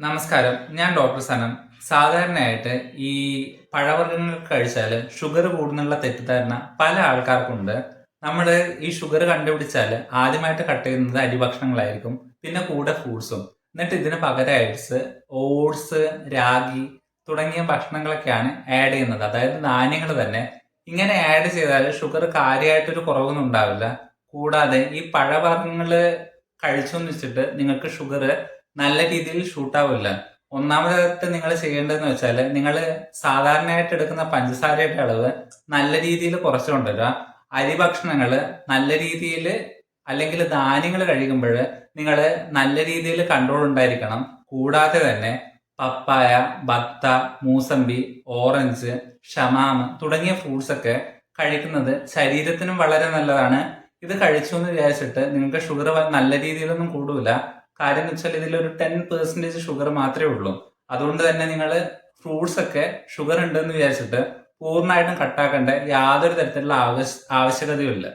നമസ്കാരം. ഞാൻ ഡോക്ടർ സനം. സാധാരണയായിട്ട് ഈ പഴവർഗങ്ങൾ കഴിച്ചാൽ ഷുഗർ കൂടുന്നുള്ള തെറ്റിദ്ധാരണ പല ആൾക്കാർക്കുണ്ട്. നമ്മൾ ഈ ഷുഗർ കണ്ടുപിടിച്ചാൽ ആദ്യമായിട്ട് കട്ട് ചെയ്യുന്നത് അരിഭക്ഷണങ്ങളായിരിക്കും പിന്നെ കൂടെ ഫ്രൂട്ട്സും. എന്നിട്ട് ഇതിന് പകരമായിട്ട് ഓട്സ് രാഗി തുടങ്ങിയ ഭക്ഷണങ്ങളൊക്കെയാണ് ആഡ് ചെയ്യുന്നത്. അതായത് ധാന്യങ്ങൾ തന്നെ. ഇങ്ങനെ ആഡ് ചെയ്താൽ ഷുഗർ കാര്യമായിട്ടൊരു കുറവൊന്നും ഉണ്ടാവില്ല. കൂടാതെ ഈ പഴവർഗങ്ങൾ കഴിച്ചു വെച്ചിട്ട് നിങ്ങൾക്ക് ഷുഗർ നല്ല രീതിയിൽ ഷൂട്ടാവില്ല ഒന്നാമതായിട്ട് നിങ്ങൾ ചെയ്യേണ്ടതെന്ന് വെച്ചാൽ നിങ്ങൾ സാധാരണയായിട്ട് എടുക്കുന്ന പഞ്ചസാരയുടെ അളവ് നല്ല രീതിയിൽ കുറച്ചു കൊണ്ടുവരിക. അരി ഭക്ഷണങ്ങൾ നല്ല രീതിയിൽ അല്ലെങ്കിൽ ധാന്യങ്ങൾ കഴിക്കുമ്പോൾ നിങ്ങൾ നല്ല രീതിയിൽ കൺട്രോൾ ഉണ്ടായിരിക്കണം. കൂടാതെ തന്നെ പപ്പായ ബത്ത മൂസമ്പി ഓറഞ്ച് ഷമാമ് തുടങ്ങിയ ഫ്രൂട്ട്സ് ഒക്കെ കഴിക്കുന്നത് ശരീരത്തിനും വളരെ നല്ലതാണ്. ഇത് കഴിച്ചു എന്ന് വിചാരിച്ചിട്ട് നിങ്ങൾക്ക് ഷുഗർ നല്ല രീതിയിലൊന്നും കൂടൂല. കാര്യം എന്ന് വെച്ചാൽ ഇതിൽ ഒരു ടെൻ പെർസെന്റേജ് ഷുഗർ മാത്രമേ ഉള്ളൂ. അതുകൊണ്ട് തന്നെ നിങ്ങൾ ഫ്രൂട്ട്സ് ഒക്കെ ഷുഗർ ഉണ്ടെന്ന് വിചാരിച്ചിട്ട് പൂർണമായിട്ടും കട്ടാക്കേണ്ട യാതൊരു തരത്തിലുള്ള ആവശ്യ ആവശ്യകതയുമില്ല.